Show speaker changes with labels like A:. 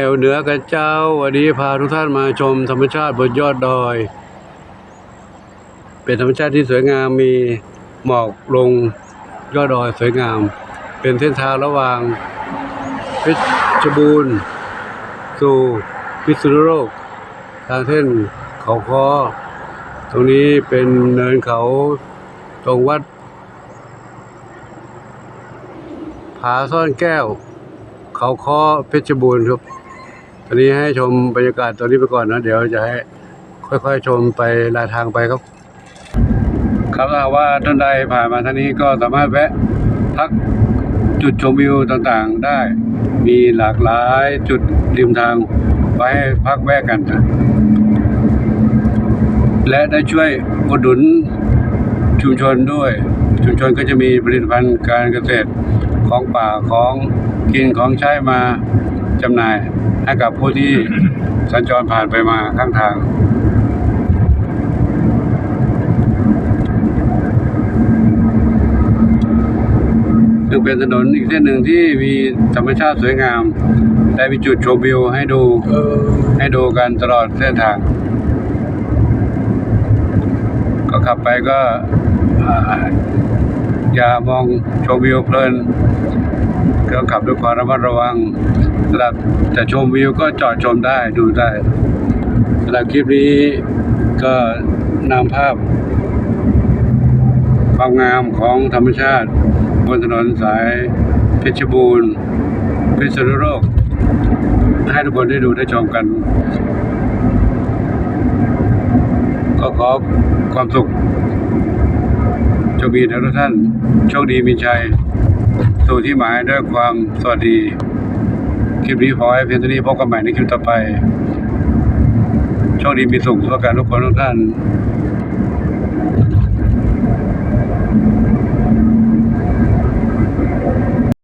A: แอวเหนือกันเจ้า วันนี้พาทุกท่านมาชมธรรมชาติบนยอดดอย เป็นธรรมชาติที่สวยงามมีหมอกลงยอดดอยสวยงาม เป็นเส้นทางระหว่างเพชรบูรณ์สู่พิษณุโลก ทางเส้นเขาคอตรงนี้เป็นเนินเขาตรงวัดผาซ่อนแก้ว เขาคอเพชรบูรณ์ครับ ตอนนี้ให้ชมบรรยากาศตอนนี้ไปก่อนนะ เดี๋ยวจะให้ค่อยๆชมไปลายทางไปครับ ครับถ้าว่าท่านใดผ่านมาท่างนี้ก็สามารถแวะพักจุดชมวิวต่างๆได้ มีหลากหลายจุดริมทางไว้ให้พักแวะกันนะและได้ช่วยอุดหนุนชุมชนด้วย ชุมชนก็จะมีผลิตภัณฑ์การเกษตรของป่าของกินของใช้มา จำหน่ายให้กับผู้ที่สัญจรผ่านไปมาข้างทาง ซึ่งเป็นถนนอีกเส้นหนึ่งที่มีธรรมชาติสวยงาม ได้มีจุดชมวิวให้ดูให้ดูกันตลอดเส้นทาง ก็ขับไปก็อ่าอย่ามองชมวิวเพลิน ก็ขับด้วยความระมัดระวังสำหรับจะชมวิวก็จอดชมได้ดูได้สำหรับคลิปนี้ก็นำภาพ ความงามของธรรมชาติ บนถนนสายเพชรบูรณ์พิษณุโลกให้ทุกคนได้ดูได้ชมกัน ก็ขอความสุขจงมีแด่ทุกท่าน โชคดีมีชัย สู่ที่หมายด้วยความสวัสดี คลิปนี้ขอให้เพียงเท่านี้พบกันใหม่ในคลิปต่อไป โชคดีมีสุขสุขการทุกคนทุกท่าน